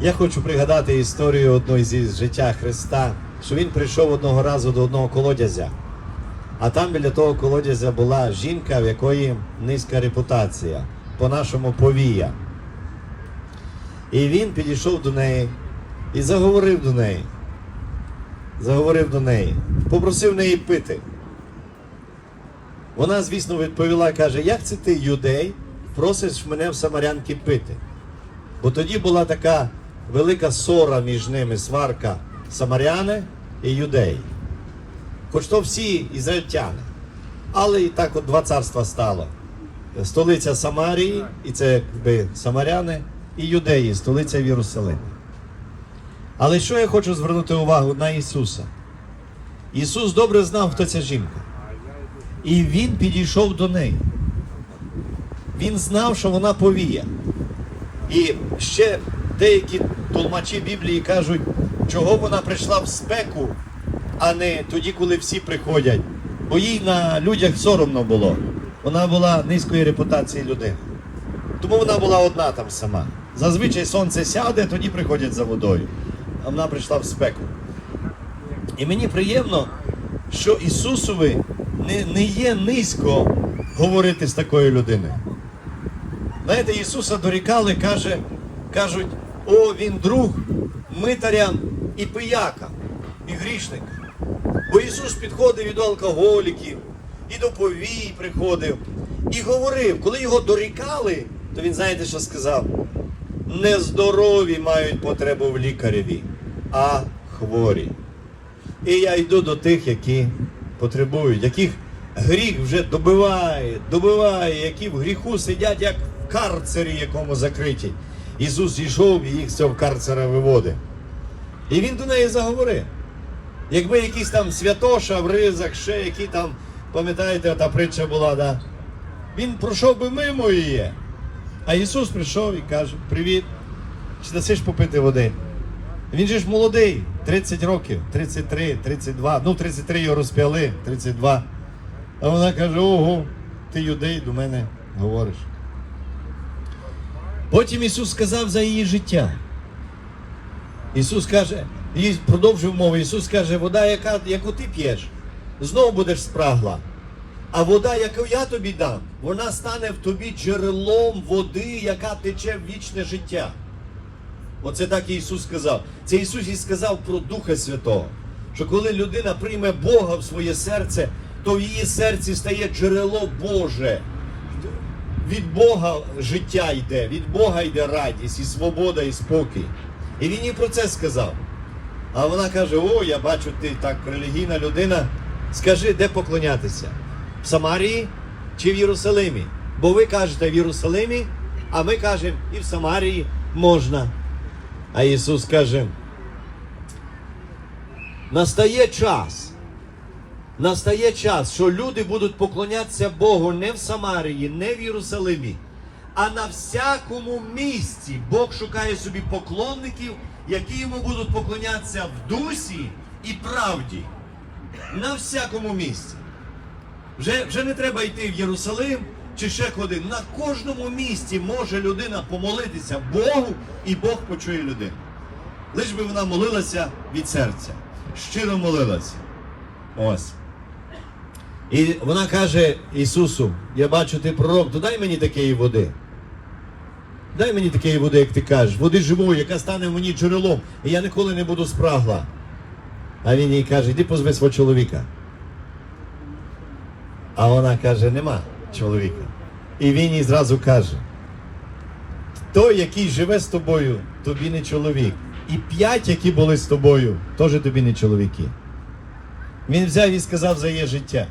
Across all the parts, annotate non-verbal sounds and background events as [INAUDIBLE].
Я хочу пригадати історію одну зі життя Христа, що він прийшов одного разу до одного колодязя. А там біля того колодязя була жінка, в якої низька репутація, по-нашому повія. І він підійшов до неї і заговорив до неї. Заговорив до неї, попросив неї пити. Вона, звісно, відповіла, каже, як це ти, юдей, просиш мене в самарянки пити? Бо тоді була така велика ссора між ними, сварка самаряни і юдеї. Хоч то всі ізраїльтяни. Але і так от два царства стало. Столиця Самарії, і це якби самаряни, і юдеї, столиця в Єрусалимі. Але що я хочу звернути увагу на Ісуса? Ісус добре знав, хто ця жінка. І Він підійшов до неї. Він знав, що вона повія. І ще деякі толмачі Біблії кажуть, чого вона прийшла в спеку, а не тоді, коли всі приходять. Бо їй на людях соромно було. Вона була низької репутації людини. Тому вона була одна там сама. Зазвичай сонце сяде, тоді приходять за водою. А вона прийшла в спеку. І мені приємно, що Ісусові не, не є низько говорити з такою людиною. Знаєте, Ісуса дорікали, каже, кажуть, о, він друг митаря і пияка, і грішника. Бо Ісус підходив і до алкоголіків, і до повій приходив, і говорив, коли його дорікали, то він знаєте, що сказав? Нездорові мають потребу в лікареві, а хворі. І я йду до тих, які потребують, яких гріх вже добиває, добиває, які в гріху сидять, як в карцері якому закриті. Ісус йшов і їх цього карцера виводить. І він до неї заговорив. Якби якийсь там святоша в ризах, ще які там, пам'ятаєте, та притча була, да? він пройшов би мимо її. А Ісус прийшов і каже: Привіт, чи дасиш попити води? Він же ж молодий, 30 років, 33, 32, ну 33 його розп'яли, 32. А вона каже: ого, ти юдей до мене говориш. Потім Ісус сказав за її життя. Ісус каже, продовжив мову, Ісус каже, вода, яка, яку ти п'єш, знову будеш спрагла. А вода, яку я тобі дам, вона стане в тобі джерелом води, яка тече в вічне життя. Оце так і Ісус сказав. Це Ісус і сказав про Духа Святого. Що коли людина прийме Бога в своє серце, то в її серці стає джерело Боже. Від Бога життя йде, від Бога йде радість, і свобода, і спокій. І він їй про це сказав. А вона каже: О, я бачу, ти так релігійна людина. Скажи, де поклонятися? В Самарії чи в Єрусалимі? Бо ви кажете в Єрусалимі, а ми кажемо і в Самарії можна. А Ісус каже, настає час, настає час, що люди будуть поклонятися Богу не в Самарії, не в Єрусалимі, а на всякому місці Бог шукає собі поклонників, які йому будуть поклонятися в дусі і правді. На всякому місці. Вже, вже не треба йти в Єрусалим чи ще куди. На кожному місці може людина помолитися Богу, і Бог почує людину. Лиш би вона молилася від серця, щиро молилася. Ось. І вона каже Ісусу: Я бачу, ти пророк, то дай мені такої води. Дай мені такої води, як ти кажеш, води живої, яка стане мені джерелом, і я ніколи не буду спрагла. А він їй каже, йди позви свого чоловіка. А вона каже, нема чоловіка. І він їй зразу каже: той, який живе з тобою, тобі не чоловік. І п'ять, які були з тобою, теж тобі не чоловіки. Він взяв і сказав за її життя.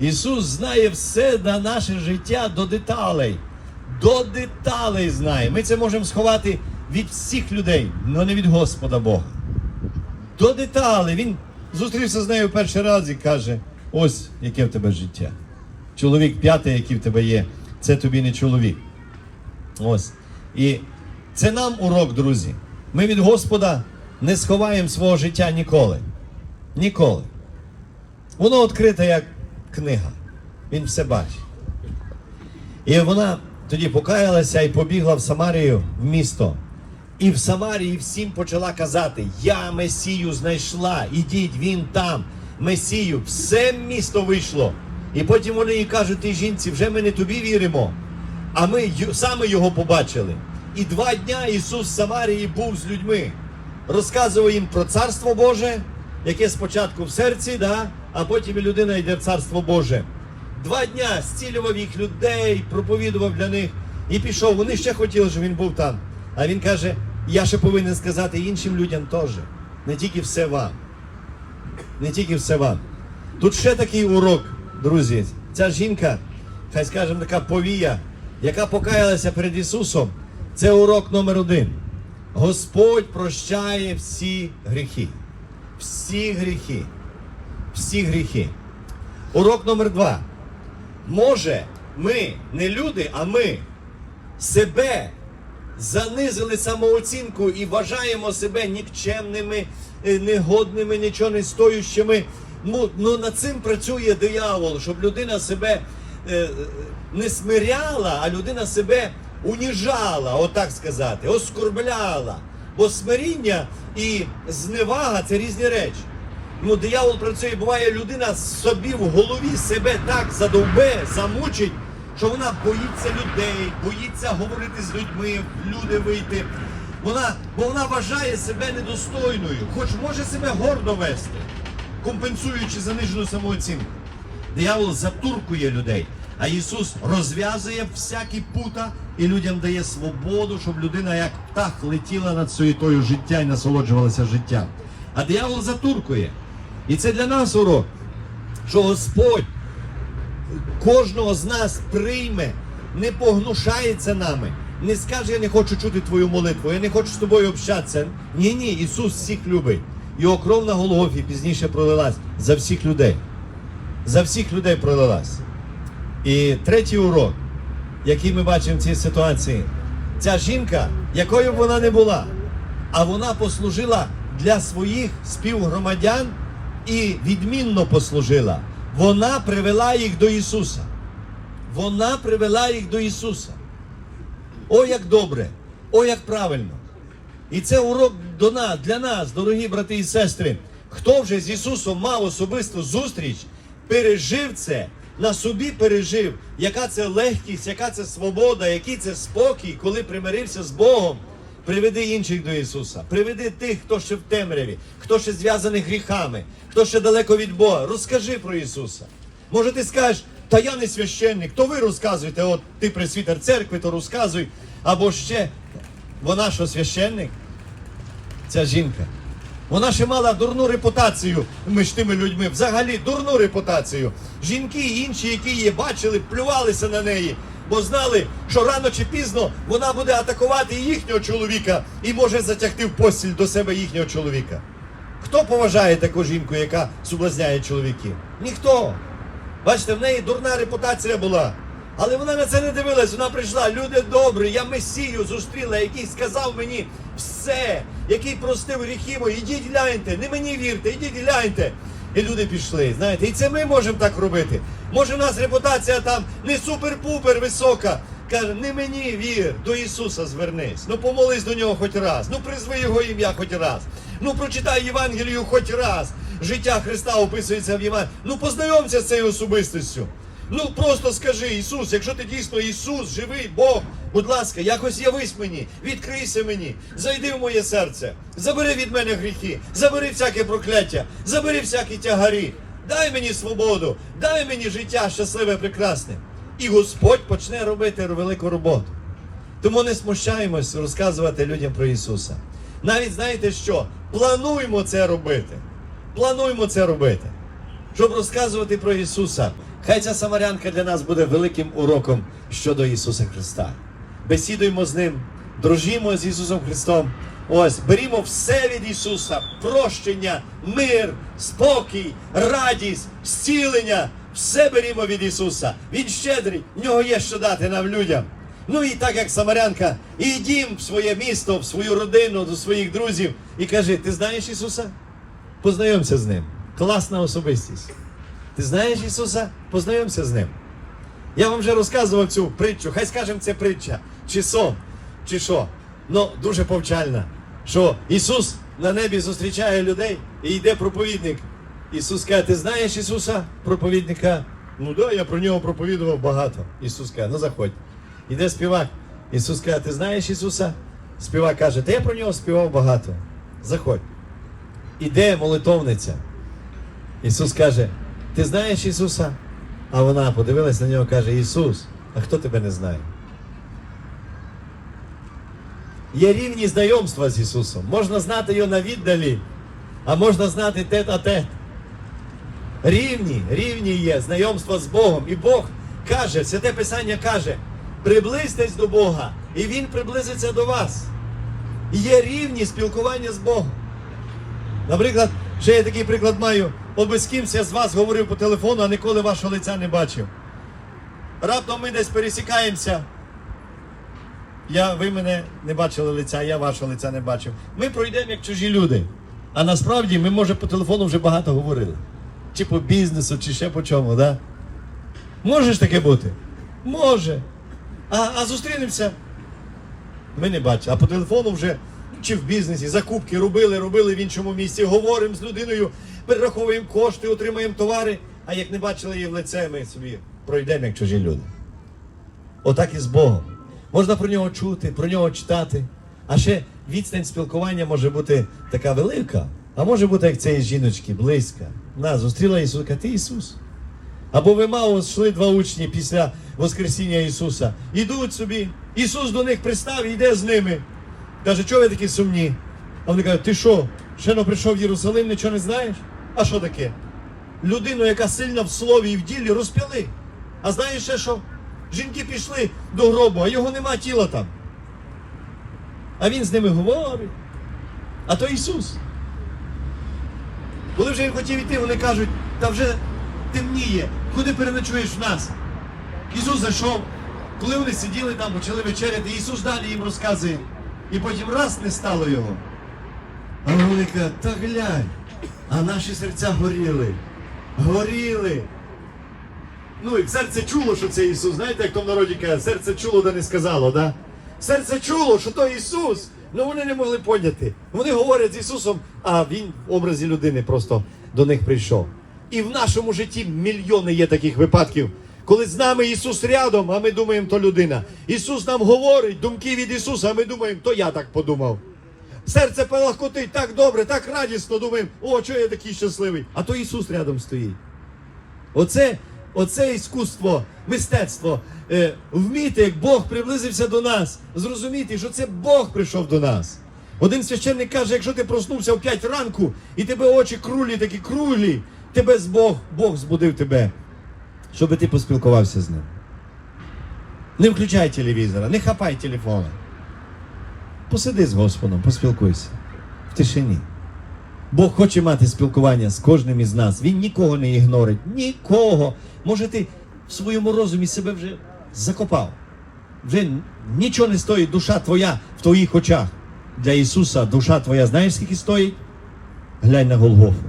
Ісус знає все на наше життя до деталей. До деталей знає. Ми це можемо сховати від всіх людей, але не від Господа Бога. До деталей. Він зустрівся з нею перший раз і каже: ось яке в тебе життя. Чоловік п'ятий, який в тебе є, це тобі не чоловік. Ось. І це нам урок, друзі. Ми від Господа не сховаємо свого життя ніколи. Ніколи. Воно відкрите як книга. Він все бачить. І вона тоді покаялася і побігла в Самарію в місто. І в Самарії всім почала казати: Я Месію знайшла, ідіть, він там. Месію, все місто вийшло. І потім вони їй кажуть, ти жінці, вже ми не тобі віримо, а ми саме його побачили. І два дня Ісус в Самарії був з людьми, розказував їм про Царство Боже, яке спочатку в серці, да, а потім і людина йде в Царство Боже. Два дня зцілював їх людей, проповідував для них і пішов. Вони ще хотіли, щоб він був там. А він каже: я ще повинен сказати іншим людям теж. Не тільки все вам. Не тільки все вам. Тут ще такий урок, друзі. Ця жінка, хай скажемо, така повія, яка покаялася перед Ісусом. Це урок номер один. Господь прощає всі гріхи. Всі гріхи. Всі гріхи. Урок номер два. Може, ми, не люди, а ми себе занизили самооцінку і вважаємо себе нікчемними, е, негодними, нічого не стоючими. Ну, над цим працює диявол, щоб людина себе е, не смиряла, а людина себе уніжала, отак сказати, оскорбляла. Бо смиріння і зневага це різні речі. Ну, диявол працює, буває, людина собі в голові себе так задовбе, замучить, що вона боїться людей, боїться говорити з людьми, в люди вийти. Вона, бо вона вважає себе недостойною, хоч може себе гордо вести, компенсуючи занижену самооцінку. Диявол затуркує людей, а Ісус розв'язує всякі пута і людям дає свободу, щоб людина як птах летіла над суєтою життя і насолоджувалася життям. А диявол затуркує. І це для нас урок, що Господь кожного з нас прийме, не погнушається нами, не скаже, я не хочу чути твою молитву, я не хочу з тобою общатися. Ні, ні, Ісус всіх любить. Його кров на Голгофі пізніше пролилась за всіх людей. За всіх людей пролилась. І третій урок, який ми бачимо в цій ситуації, ця жінка, якою б вона не була, а вона послужила для своїх співгромадян і відмінно послужила. Вона привела їх до Ісуса. Вона привела їх до Ісуса. О, як добре, о, як правильно. І це урок до нас, для нас, дорогі брати і сестри. Хто вже з Ісусом мав особисту зустріч, пережив це, на собі пережив, яка це легкість, яка це свобода, який це спокій, коли примирився з Богом. Приведи інших до Ісуса, приведи тих, хто ще в темряві, хто ще зв'язаний гріхами, хто ще далеко від Бога. Розкажи про Ісуса. Може, ти скажеш, та я не священник, то ви розказуєте, от ти пресвітер церкви, то розказуй. Або ще вона що священник? Ця жінка. Вона ще мала дурну репутацію між тими людьми. Взагалі дурну репутацію. Жінки і інші, які її бачили, плювалися на неї, бо знали, що рано чи пізно вона буде атакувати їхнього чоловіка і може затягти в постіль до себе їхнього чоловіка. Хто поважає таку жінку, яка соблазняє чоловіків? Ніхто. Бачите, в неї дурна репутація була. Але вона на це не дивилась, вона прийшла, люди добрі, я Месію зустріла, який сказав мені все, який простив гріхи мої, ідіть гляньте, не мені вірте, ідіть гляньте. І люди пішли, знаєте, і це ми можемо так робити. Може, в нас репутація там не супер-пупер висока. Каже, не мені вір, до Ісуса звернись. Ну помолись до нього хоч раз. Ну призви Його ім'я хоч раз. Ну прочитай Євангелію хоч раз. Життя Христа описується в Євангелії. Ну познайомся з цією особистістю. Ну просто скажи, Ісус, якщо ти дійсно Ісус, живий Бог, будь ласка, якось явись мені, відкрийся мені, зайди в моє серце, забери від мене гріхи, забери всяке прокляття, забери всякі тягарі, дай мені свободу, дай мені життя щасливе, прекрасне. І Господь почне робити велику роботу. Тому не смущаємось розказувати людям про Ісуса. Навіть знаєте що? Плануймо це робити. Плануймо це робити щоб розказувати про Ісуса. Хай ця самарянка для нас буде великим уроком щодо Ісуса Христа. Бесідуємо з Ним, дружімо з Ісусом Христом. Ось, берімо все від Ісуса: прощення, мир, спокій, радість, зцілення. Все берімо від Ісуса. Він щедрий, в нього є що дати нам людям. Ну і так як Самарянка, ідім в своє місто, в свою родину, до своїх друзів і кажи: ти знаєш Ісуса? Познайомся з ним. Класна особистість. Ти знаєш Ісуса? Познайомся з ним. Я вам вже розказував цю притчу. Хай скажемо, це притча, чи сон, чи що. ну, дуже повчальна, що Ісус на небі зустрічає людей і йде проповідник. Ісус каже, ти знаєш Ісуса, проповідника? Ну да, я про нього проповідував багато. Ісус каже, ну заходь. Іде співак. Ісус каже, ти знаєш Ісуса? Співак каже, та я про нього співав багато. Заходь. Іде молитовниця. Ісус каже, ти знаєш Ісуса? А вона подивилась на нього каже, Ісус, а хто тебе не знає? Є рівні знайомства з Ісусом. Можна знати його на віддалі, а можна знати тет а тет. Рівні, рівні є знайомства з Богом. І Бог каже, Святе Писання каже, приблизьтесь до Бога, і Він приблизиться до вас. І Є рівні спілкування з Богом. Наприклад, ще я такий приклад маю. От би з кимсь я з вас говорив по телефону, а ніколи вашого лиця не бачив. Раптом ми десь пересікаємося. Я, ви мене не бачили лиця, я вашого лиця не бачив. Ми пройдемо як чужі люди. А насправді ми, може, по телефону вже багато говорили. Чи по бізнесу, чи ще по чому, да? Може ж таке бути? Може. А, а зустрінемося. Ми не бачимо. А по телефону вже чи в бізнесі закупки робили, робили в іншому місці, говоримо з людиною, перераховуємо кошти, отримуємо товари. А як не бачили її в лице, ми собі пройдемо як чужі люди. Отак і з Богом. Можна про нього чути, про нього читати. А ще відстань спілкування може бути така велика, а може бути як цієї жіночки, близька. На, зустріла Ісуса, ти Ісус. Або ви мало йшли два учні після Воскресіння Ісуса. Ідуть собі. Ісус до них пристав і йде з ними. Каже, чого ви такі сумні? А вони кажуть, ти що? Ще не прийшов в Єрусалим, нічого не знаєш? А що таке? Людину, яка сильна в слові і в ділі, розп'яли. А знаєш ще що? Жінки пішли до гробу, а його нема тіла там. А він з ними говорить. А то Ісус. Коли вже він хотів йти, вони кажуть, та вже темніє, куди переночуєш в нас? Ісус зайшов. Коли вони сиділи там, почали вечеряти, Ісус далі їм розказує. І потім раз не стало його. А вони кажуть, та глянь, а наші серця горіли. Горіли. Ну, і серце чуло, що це Ісус. Знаєте, як то в народі каже, серце чуло, да не сказало, да? Серце чуло, що то Ісус. Ну вони не могли поняти. Вони говорять з Ісусом, а Він в образі людини просто до них прийшов. І в нашому житті мільйони є таких випадків, коли з нами Ісус рядом, а ми думаємо, то людина. Ісус нам говорить думки від Ісуса, а ми думаємо, то я так подумав. Серце палахкотить так добре, так радісно думаємо, о, чого я такий щасливий. А то Ісус рядом стоїть. Оце, оце іскусство, мистецтво. Е, вміти, як Бог приблизився до нас, зрозуміти, що це Бог прийшов до нас. Один священник каже, якщо ти проснувся о 5 ранку і тебе очі крулі, такі круглі, тебе з Бог, Бог збудив тебе, щоб ти поспілкувався з ним. Не включай телевізора, не хапай телефона. Посиди з Господом, поспілкуйся в тишині. Бог хоче мати спілкування з кожним із нас. Він нікого не ігнорить. Нікого. Може, ти в своєму розумі себе вже закопав. Вже нічого не стоїть душа твоя в твоїх очах. Для Ісуса душа твоя, знаєш, скільки стоїть? Глянь на Голгофу.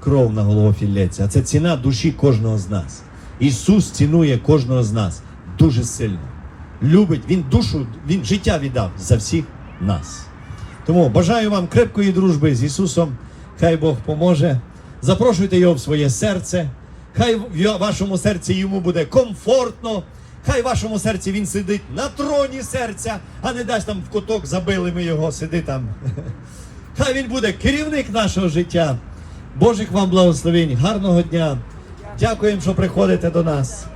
Кров на Голгофі лється. А це ціна душі кожного з нас. Ісус цінує кожного з нас дуже сильно. Любить, Він душу, Він життя віддав за всіх нас. Тому бажаю вам крепкої дружби з Ісусом. Хай Бог поможе. Запрошуйте Його в своє серце. Хай в вашому серці йому буде комфортно. Хай в вашому серці він сидить на троні серця, а не дасть там в куток забили ми його, сиди там. [LAUGHS] Хай він буде керівник нашого життя. Божих вам благословень, гарного дня. Дякуємо, що приходите до нас.